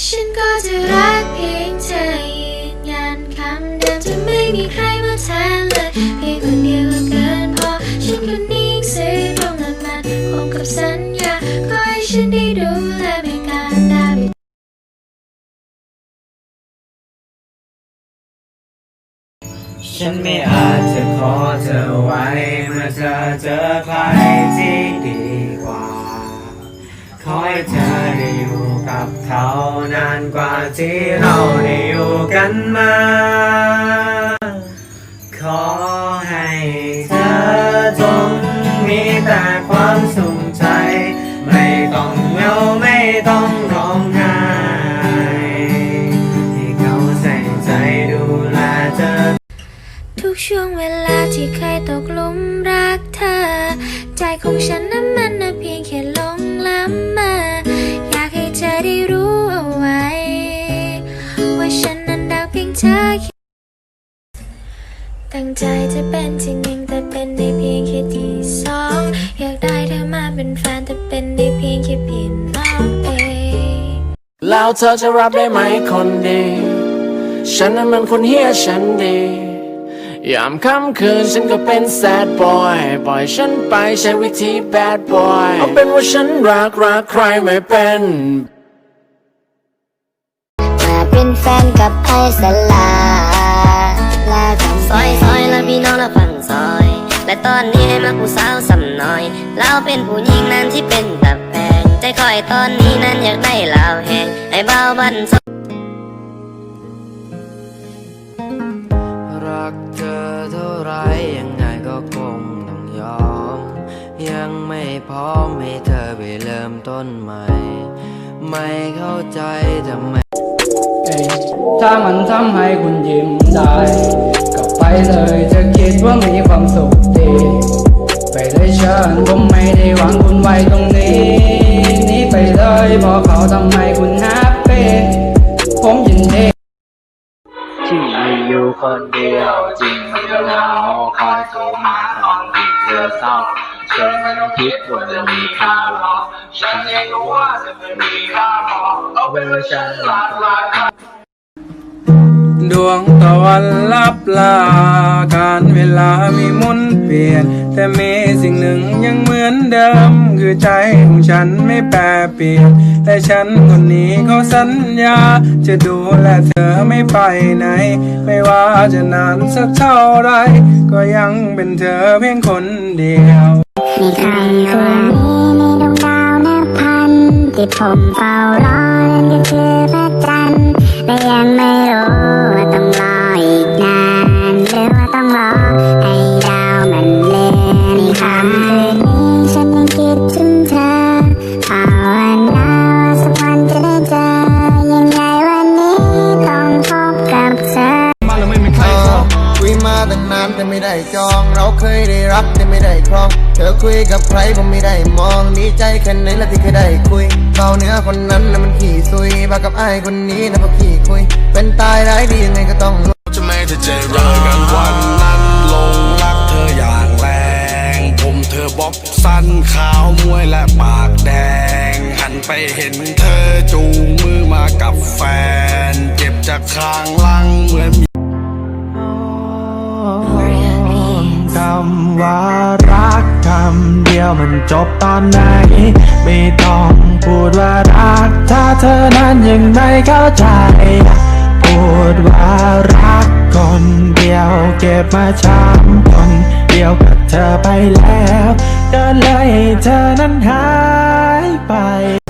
ฉันก็จะรักเพียงเธอยืนยันคำเดิมจะไม่มีใครมาแทนเลยเพียงคนเดียวก็เกินพอ ฉันคนนี้ซื้อตรงนั้นมันคงกับสัญญาขอให้ฉันได้ดูแลไม่การด้ไปฉันไม่อาจจะขอเธอไว้เมื่อเธอเจอใครที่ดี ขอให้เธอได้อยู่กับเขานานกว่าที่เราได้อยู่กันมา ขอให้เธอจงมีแต่ความสุขใจ ไม่ต้องเหงาไม่ต้องร้องไห้ให้เขาใส่ใจดูแลเธอทุกช่วงเวลาที่เคยตกหลุมรักเธอ ใจของฉันนั้นมัน ธอตั้งใจจะเป็นจริงหนึ่งแต่เป็นได้เพียงแค่ที่สองอยากได้เธอมาเป็นแฟนแต่เป็นได้เพียงแค่พี่น้องเองแล้วเธอจะรับได้ไหมคนดี ฉันนั้นมันคนเฮียฉันดี ยามค่ำคืนฉันก็เป็นแซดบอยปล่อยฉันไปใช้วิธีแบดบอยเอาเป็นว่าฉันรักรักใครไม่เป็น แฟนกับไอสลาลาซอยซอยและพี่น้องและฝั่งซอย และตอนนี้ให้มาผู้สาวสำน้อย เราเป็นผู้หญิงนั้นที่เป็นตับแพงใจคอยตอนนี้นั้นอยากได้ลาวแหงให้เบาบันรักเธอเท่าไรยังไงก็คงต้องยอม ยังไม่พร้อมให้เธอไปเริ่มต้นใหม่ ไม่เข้าใจทำไม ถ้ามันทำให้คุณยิ้มได้ก็ไปเลยจะคิดว่ามีความสุขดี ไปเลยเชิญผมไม่ได้หวังคุณไว้ตรงนี้นี่ไปเลยบอกเขาทำไมคุณแฮปปี้ผมยินดีที่อยู่คนเดียว ฉันคิดว่ามีค่าหรอกฉันยังรู้ว่าเธอไม่มีค่าพอเอาเป็นว่าฉันรักรักดวงตะวันลับลา การเวลามีหมุนเปลี่ยน แต่มีสิ่งหนึ่งยังเหมือนเดิม คือใจของฉันไม่แปรเปลี่ยน แต่ฉันคนนี้เขาสัญญา จะดูแลเธอไม่ไปไหน ไม่ว่าจะนานสักเท่าไร ก็ยังเป็นเธอเพียงคนเดียว มีใครคนนี้ในดวงดาวนับพัน ที่ผมเฝ้ารอนั่นก็คือพระจันทร์แต่ยังไม่าตั้งนานแต่ไม่ได้จอง เราเคยได้รับแต่ไม่ได้ครอง เธอคุยกับใครผมไม่ได้มองดีใจแค่ไหนละที่เคยได้คุยเบาเนื้อคนนั้นนะมันขี่ซุยบากับไอ้คนนี้นะพอขี่คุย เป็นตายร้ายดียังไงก็ต้องจะไม่เธอใจร้ายกันวันนั้นลงรักเธออย่างแรงผมเธอบ๊อบสั้นขาวมวยและปากแดง หันไปเห็นเธอจูงมือมากับแฟน เจ็บจากข้างหลังเหมือน มันจบตอนไหน ไม่ต้องพูดว่ารัก ถ้าเธอนั้นยังไม่เข้าใจ พูดว่ารักคนเดียวเก็บมาช้ำคนเดียวกับเธอไปแล้วก็เลยให้เธอนั้นหายไป